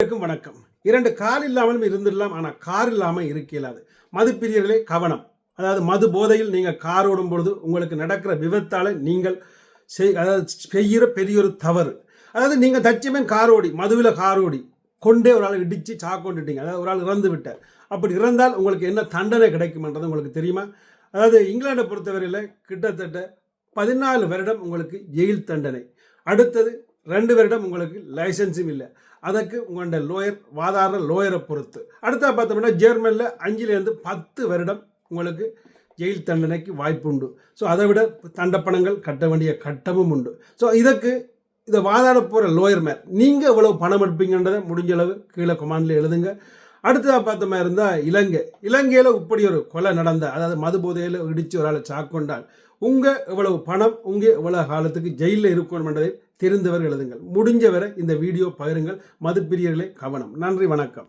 அனைவருக்கும் வணக்கம். இரண்டு கார் இல்லாமலும் இருந்துடலாம் ஆனால் கார் இல்லாமல் இருக்க இயலாது மதுப்பிரியர்களே கவனம். அதாவது மது போதையில் நீங்கள் கார் ஓடும் பொழுது உங்களுக்கு நடக்கிற விபத்தால் நீங்கள் செய் அதாவது செய்கிற பெரிய ஒரு தவறு. அதாவது நீங்கள் தச்சமேன் கார் ஓடி மதுவில் கார் ஓடி கொண்டே ஒரு ஆள் இடித்து சாக்கொண்டுட்டீங்க அதாவது ஒரு ஆள் இறந்து விட்டார். அப்படி இறந்தால் உங்களுக்கு என்ன தண்டனை கிடைக்கும்ன்றது உங்களுக்கு தெரியுமா? அதாவது இங்கிலாண்டை பொறுத்தவரையில் கிட்டத்தட்ட பதினாலு வருடம் உங்களுக்கு ஜெயில் தண்டனை. அடுத்தது ரெண்டு வருடம் உங்களுக்கு லைசன்ஸும் இல்லை. அதற்கு உங்களோட லோயர் வாதாரண லோயரை பொறுத்து. அடுத்தா பார்த்தோம்னா ஜெர்மனில் அஞ்சுலேருந்து பத்து வருடம் உங்களுக்கு ஜெயில் தண்டனைக்கு வாய்ப்பு உண்டு. ஸோ அதை விட தண்டப்பணங்கள் கட்ட வேண்டிய கட்டமும் உண்டு. ஸோ இதற்கு இதை வாதாட போகிற லோயர் மேன் நீங்கள் எவ்வளோ பணம் எடுப்பீங்கன்றதை முடிஞ்ச அளவு கீழே கொமாண்டில் எழுதுங்க. அடுத்ததாக பார்த்த மாதிரி இருந்தால் இலங்கை. இலங்கையில் இப்படி ஒரு கொலை நடந்த அதாவது மது போதையில் இடித்து ஒரு ஆளை சாக்கொண்டால் உங்கள் இவ்வளவு பணம் உங்கள் இவ்வளோ காலத்துக்கு ஜெயிலில் இருக்கணும்ன்றதை தெரிந்தவர் எழுதுங்கள். முடிஞ்சவரை இந்த வீடியோ பகிருங்கள். மதுப்பிரியர்களே கவனம். நன்றி வணக்கம்.